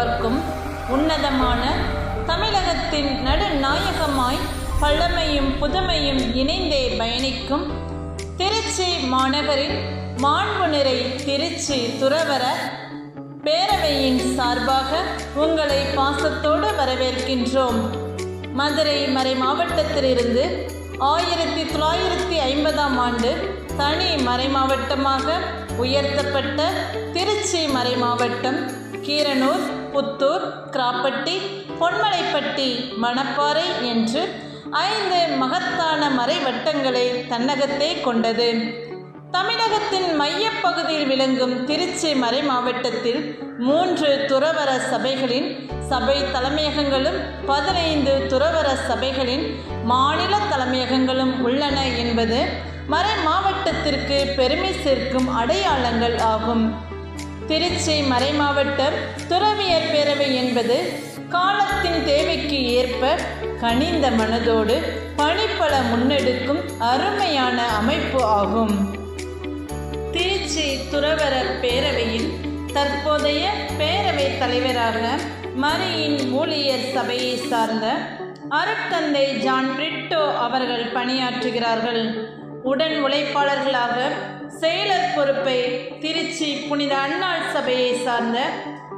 பார்க்கும் உன்னதமான தமிழகத்தின் நடுநாயகமாய் பழமையும் புதுமையும் இணைந்தே பயணிக்கும் திருச்சி மாநகரின் மாண்பு நிறை திருச்சி துறவர பேரவையின் சார்பாக உங்களை பாசத்தோடு வரவேற்கின்றோம். மதுரை மறை மாவட்டத்திலிருந்து ஆயிரத்தி தொள்ளாயிரத்தி ஐம்பதாம் ஆண்டு தனி மறை மாவட்டமாக உயர்த்தப்பட்ட திருச்சி மறை மாவட்டம் கீரனூர் புத்தூர் கிராப்பட்டி பொன்மலைப்பட்டி மணப்பாறை என்று ஐந்து மகத்தான மறைவட்டங்களை தன்னகத்தே கொண்டது. தமிழகத்தின் மையப்பகுதியில் விளங்கும் திருச்சி மறை மாவட்டத்தில் மூன்று துறவர சபைகளின் சபை தலைமையகங்களும் பதினைந்து துறவர சபைகளின் மாநில தலைமையகங்களும் உள்ளன என்பது மறை மாவட்டத்திற்கு பெருமை சேர்க்கும் அடையாளங்கள் ஆகும். திருச்சி மறைமாவட்ட துறவியர் பேரவை என்பது காலத்தின் தேவைக்கு ஏற்ப கனிந்த மனதோடு பணிப்பல முன்னெடுக்கும் அருமையான அமைப்பு ஆகும். திருச்சி துறவரர் பேரவையில் தற்போதைய பேரவை தலைவராக மரியின் ஊழியர் சபையை சார்ந்த அருட்தந்தை ஜான் பிரிட்டோ அவர்கள் பணியாற்றுகிறார்கள். உடன் உழைப்பாளர்களாக செயலர் பொறுப்பை திருச்சி புனித அன்னாள் சபையை சார்ந்த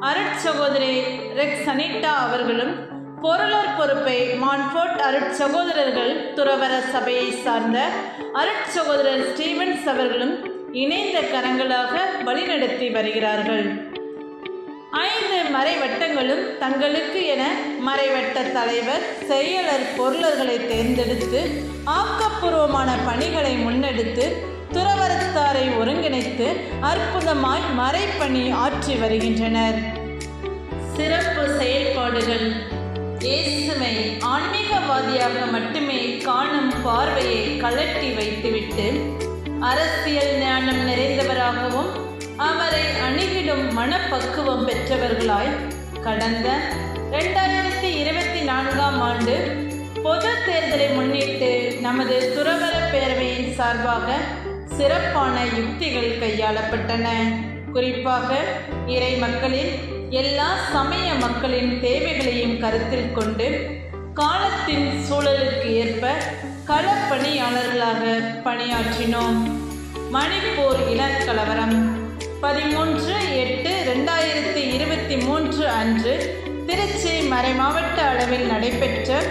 அருட்சகோதரி ரெக் சனிட்டா அவர்களும் பொருளர் பொறுப்பை மான்ஃபோர்ட் அருட்சகோதரர்கள் துறவர சபையை சார்ந்த அருட்சகோதரர் ஸ்டீவன்ஸ் அவர்களும் இணைந்த கரங்களாக வழிநடத்தி வருகிறார்கள். ஐந்து மறைவட்டங்களும் தங்களுக்கு என மறைவட்ட தலைவர் செயலர் பொருளர்களை தேர்ந்தெடுத்து ஆக்கப்பூர்வமான பணிகளை முன்னெடுத்து துறவரத்தாரை ஒருங்கிணைத்து அற்புதமாய் மறைப்பணி ஆற்றி வருகின்றனர். சிறப்பு செயல்பாடுகள். இயேசுவை ஆன்மீகவாதியாக மட்டுமே காணும் பார்வையை கலட்டி வைத்துவிட்டு அரசியல் ஞானம் நிறைந்தவராகவும் அவரை அணுகிடும் மனப்பக்குவம் பெற்றவர்களாய் கடந்த ரெண்டாயிரத்தி இருபத்தி நான்காம் ஆண்டு பொது தேர்தலை முன்னிட்டு நமது துறவர பேரவையின் சார்பாக சிறப்பான யுக்திகள் கையாளப்பட்டன. குறிப்பாக இறை மக்களின் எல்லா சமய மக்களின் தேவைகளையும் கருத்தில் கொண்டு காலத்தின் சூழலுக்கு ஏற்ப களப்பணியாளர்களாக பணியாற்றினோம். மணிப்பூர் இனக்கலவரம் பதிமூன்று எட்டு ரெண்டாயிரத்தி இருபத்தி மூன்று அன்று திருச்சி மறைமாவட்ட அளவில் நடைபெற்ற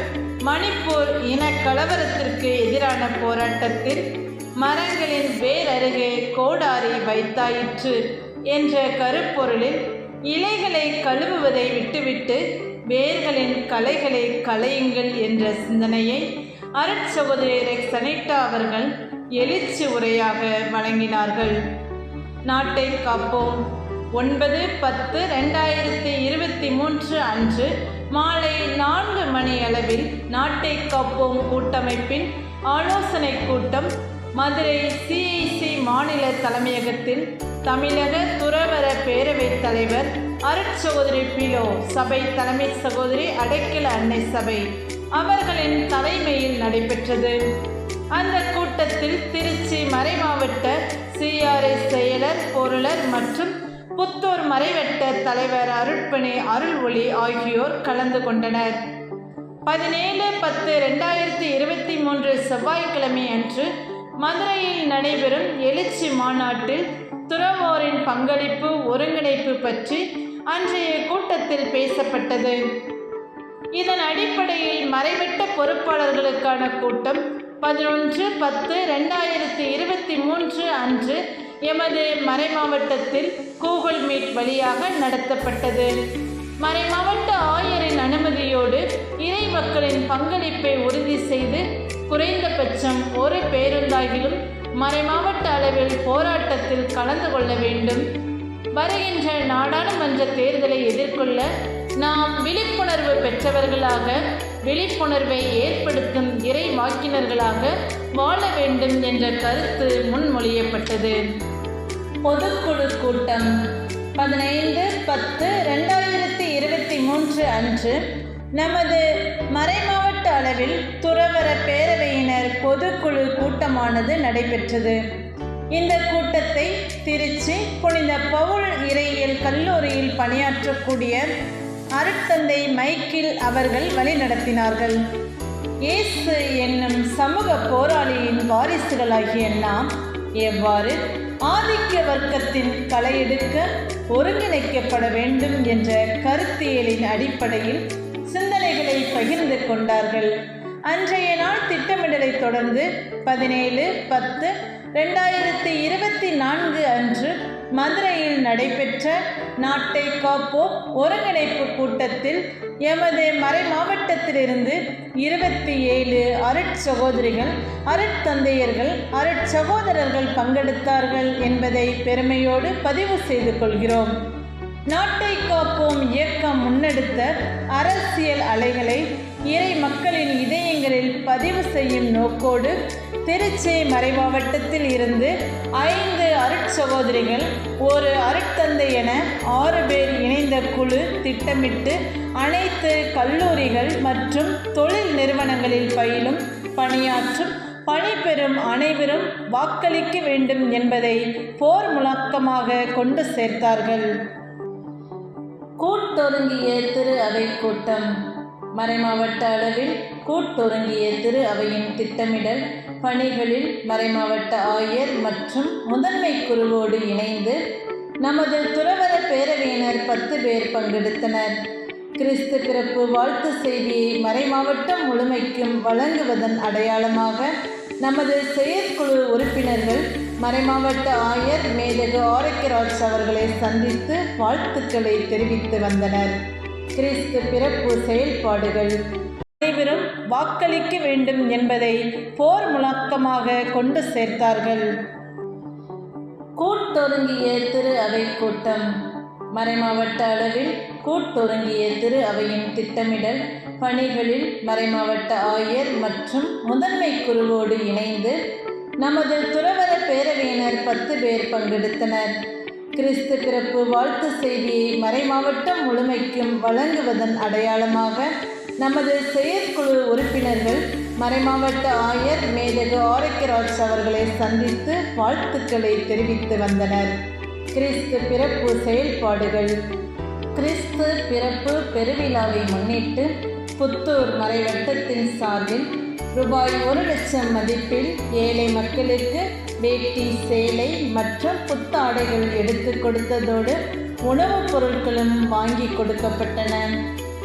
மணிப்பூர் இன கலவரத்திற்கு எதிரான போராட்டத்தில் மரங்களின் வேரருகே கோடாரி வைத்தாயிற்று என்ற கருப்பொருளில் இலைகளை கழுவுவதை விட்டுவிட்டு வேர்களின் கலைகளை களையுங்கள் என்ற சிந்தனையை அருட்சகோதரி ரெக்ஸ் அவர்கள் எழுச்சி உரையாக வழங்கினார்கள். நாட்டை காப்போம். ஒன்பது பத்து ரெண்டாயிரத்தி இருபத்தி மூன்று அன்று மாலை நான்கு மணி அளவில் நாட்டை காப்போம் கூட்டமைப்பின் ஆலோசனை கூட்டம் மதுரை சிஐசி மாநில தலைமையகத்தில் தமிழக துறவர பேரவைத் தலைவர் அருட்சகோதரி பிலோ சபை தலைமை சகோதரி அடைக்கல அன்னை சபை அவர்களின் தலைமையில் நடைபெற்றது. அந்த கூட்டத்தில் திருச்சி மறைமாவட்ட சிஆர்ஐ செயலர் பொருளர் மற்றும் புத்தூர் மறைவட்ட தலைவர் அருட்பணி அருள் ஒளி ஆகியோர் கலந்து கொண்டனர். பதினேழு பத்து ரெண்டாயிரத்தி இருபத்தி மூன்று செவ்வாய்க்கிழமை அன்று மதுரையில் நடைபெறும் எழுச்சி மாநாட்டில் துறவோரின் பங்களிப்பு ஒருங்கிணைப்பு பற்றி அன்றைய கூட்டத்தில் பேசப்பட்டது. இதன் அடிப்படையில் மறைவட்ட பொறுப்பாளர்களுக்கான கூட்டம் பதினொன்று பத்து ரெண்டாயிரத்தி இருபத்தி மூன்று அன்று எமது மறைமாவட்டத்தில் கூகுள் மீட் வழியாக நடத்தப்பட்டது. மறைமாவட்ட ஆயரின் அனுமதியோடு இறை மக்களின் பங்களிப்பை உறுதி செய்து குறைந்தபட்சம் ஒரு பேருந்தாகிலும் மறைமாவட்ட அளவில் போராட்டத்தில் கலந்து கொள்ள வேண்டும். வருகின்ற நாடாளுமன்ற தேர்தலை எதிர்கொள்ள நாம் விழிப்புணர்வு பெற்றவர்களாக விழிப்புணர்வை ஏற்படுத்தும் இறை வாக்கினர்களாக வாழ வேண்டும் என்ற கருத்து முன்மொழியப்பட்டது. பொதுக்குழு கூட்டம் பதினைந்து பத்து ரெண்டாயிரத்தி இருபத்தி மூன்று அன்று நமது மறைமாவட்ட அளவில் துறவர பேரவையினர் பொதுக்குழு கூட்டமானது நடைபெற்றது. இந்த கூட்டத்தை திருச்சி புனித பவுல் இறையியல் கல்லூரியில் பணியாற்றக்கூடிய அருட்தந்தை மைக்கேல் அவர்கள் வழிநடத்தினார்கள் இயேசு என்னும் சமூக போராளியின் வாரிசுகளாகிய நாம் எவ்வாறு ஆதிக்க வர்க்கத்தின் களையெடுக்க ஒருங்கிணைக்கப்பட வேண்டும் என்ற கருத்தியலின் அடிப்படையில் பகிர்ந்து கொண்டார்கள். அன்றைய நாள் திட்டமிடலை தொடர்ந்து பதினேழு பத்து ரெண்டாயிரத்தி இருபத்தி நான்கு அன்று மதுரையில் நடைபெற்ற நாட்டை காப்போம் ஒருங்கிணைப்பு கூட்டத்தில் எமது மறை மாவட்டத்திலிருந்து இருபத்தி ஏழு அருட்சகோதரிகள் அருட்தந்தையர்கள் அருட்சகோதரர்கள் பங்கெடுத்தார்கள் என்பதை பெருமையோடு பதிவு செய்து கொள்கிறோம். நாட்டை காப்போம் இயக்கம் முன்னெடுத்த அரசியல் அலைகளை இறை மக்களின் இதயங்களில் பதிவு செய்யும் நோக்கோடு திருச்சி மறைமாவட்டத்தில் இருந்து ஐந்து அருட்சகோதரிகள் ஒரு அருட்தந்தை என ஆறு பேர் இணைந்த குழு திட்டமிட்டு அனைத்து கல்லூரிகள் மற்றும் தொழில் நிறுவனங்களில் பயிலும் பணியாற்றும் பணிபெறும் அனைவரும் வாக்களிக்க வேண்டும் என்பதை போர் முழக்கமாக கொண்டு சேர்த்தார்கள். கூட்டொருங்கிய திரு அவை கூட்டம். மறைமாவட்ட அளவில் கூட்டொருங்கிய திரு அவையின் திட்டமிடல் பணிகளில் மறைமாவட்ட ஆயர் மற்றும் முதன்மை குருவோடு இணைந்து நமது துறவர பேரவையினர் பத்து பேர் பங்கெடுத்தனர். கிறிஸ்து பிறப்பு வாழ்த்து செய்தியை மறைமாவட்டம் முழுமைக்கும் வழங்குவதன் அடையாளமாக நமது செயற்குழு உறுப்பினர்கள் மறைமாவட்ட ஆயர் மேதகு ஆரோக்கியராஜ் அவர்களை சந்தித்து வாழ்த்துக்களை தெரிவித்து வந்தனர். கிறிஸ்து பிறப்பு செயல்பாடுகள். அனைவரும் வாக்களிக்க வேண்டும் என்பதை போர் முழக்கமாக கொண்டு சேர்த்தார்கள். கூட்டொருங்கிய திரு அவை கூட்டம். மறைமாவட்ட அளவில் கூட்டொருங்கிய திரு அவையின் திட்டமிடல் பணிகளில் மறைமாவட்ட ஆயர் மற்றும் முதன்மை குருவோடு இணைந்து நமது துறவர பேரவையினர் பத்து பேர் பங்கெடுத்தனர். கிறிஸ்து பிறப்பு வாழ்த்து செய்தியை மறைமாவட்டம் முழுமைக்கும் வழங்குவதன் அடையாளமாக நமது செயற்குழு உறுப்பினர்கள் மறைமாவட்ட ஆயர் மேதகு ஆரோக்கியராஜ் அவர்களை சந்தித்து வாழ்த்துக்களை தெரிவித்து வந்தனர். கிறிஸ்து பிறப்பு செயல்பாடுகள். கிறிஸ்து பிறப்பு பெருவிழாவை முன்னிட்டு புத்தூர் மறைவட்டத்தின் சார்பில் ரூபாய் ஒரு லட்சம் மதிப்பில் ஏழை மக்களுக்கு வேட்டி சேலை மற்றும் புத்தாடைகள் எடுத்து கொடுத்ததோடு உணவுப் பொருட்களும் வாங்கி கொடுக்கப்பட்டன.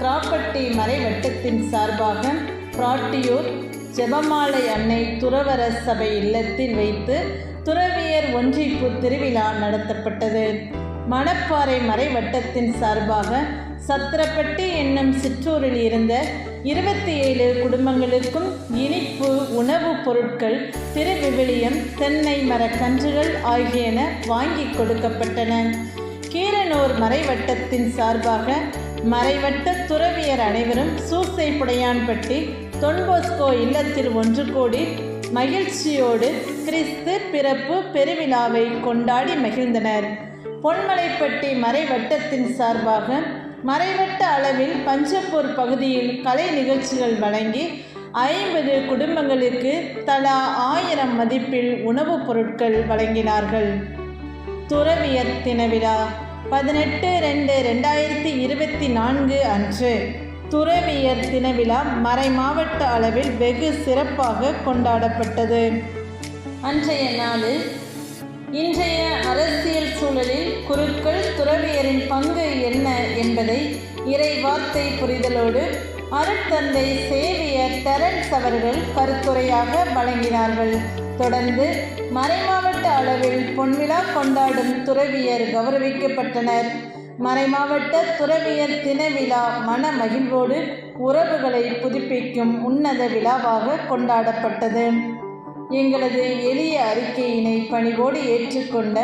கிராப்பட்டி மறைவட்டத்தின் சார்பாக பிராட்டியூர் ஜெபமாலை அன்னை துறவர சபை இல்லத்தில் வைத்து துறவியர் ஒன்றிப்பு திருவிழா நடத்தப்பட்டது. மணப்பாறை மறைவட்டத்தின் சார்பாக சத்திரப்பட்டி என்னும் சிற்றூரில் இருந்த இருபத்தி ஏழு குடும்பங்களுக்கும் இனிப்பு உணவுப் பொருட்கள் திருவிவிலியம் தென்னை மரக்கன்றுகள் ஆகியன வாங்கி கொடுக்கப்பட்டன. கீரனூர் மறைவட்டத்தின் சார்பாக மறைவட்ட துறவியர் அனைவரும் சூசை புடையான்பட்டி தொன்போஸ்கோ இல்லத்தில் ஒன்று கூடி மகிழ்ச்சியோடு கிறிஸ்து பிறப்பு பெருவிழாவை கொண்டாடி மகிழ்ந்தனர். பொன்மலைப்பட்டி மறைவட்டத்தின் சார்பாக மறைவட்ட அளவில் பஞ்சப்பூர் பகுதியில் கலை நிகழ்ச்சிகள் வழங்கி ஐம்பது குடும்பங்களுக்கு தலா ஆயிரம் மதிப்பில் உணவுப் பொருட்கள் வழங்கினார்கள். துறவியர் தின விழா பதினெட்டு ரெண்டு ரெண்டாயிரத்தி இருபத்தி நான்கு அன்று. துறவியர் தின விழா மறை மாவட்ட அளவில் வெகு சிறப்பாக கொண்டாடப்பட்டது. அன்றைய நாளில் இன்றைய அரசியல் சூழலில் குருக்கள் துறவியரின் பங்கு என்ன என்பதை இறை வார்த்தை புரிதலோடு அருட்தந்தை சேவியர் டெரன்ஸ் அவர்கள் கருத்துரையாக வழங்கினார்கள். தொடர்ந்து மறைமாவட்ட அளவில் பொன்விழா கொண்டாடும் துறவியர் கௌரவிக்கப்பட்டனர். மறைமாவட்ட துறவியர் தின விழா மன மகிழ்வோடு உறவுகளை புதுப்பிக்கும் உன்னத விழாவாக கொண்டாடப்பட்டது. எங்களது எளிய அறிக்கையினை பணிவோடு ஏற்றுக்கொண்ட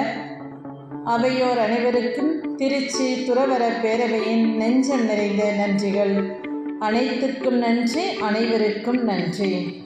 அவையோர் அனைவருக்கும் திருச்சி துறவர பேரவையின் நெஞ்சம் நிறைந்த நன்றிகள். அனைத்துக்கும் நன்றி அனைவருக்கும் நன்றி.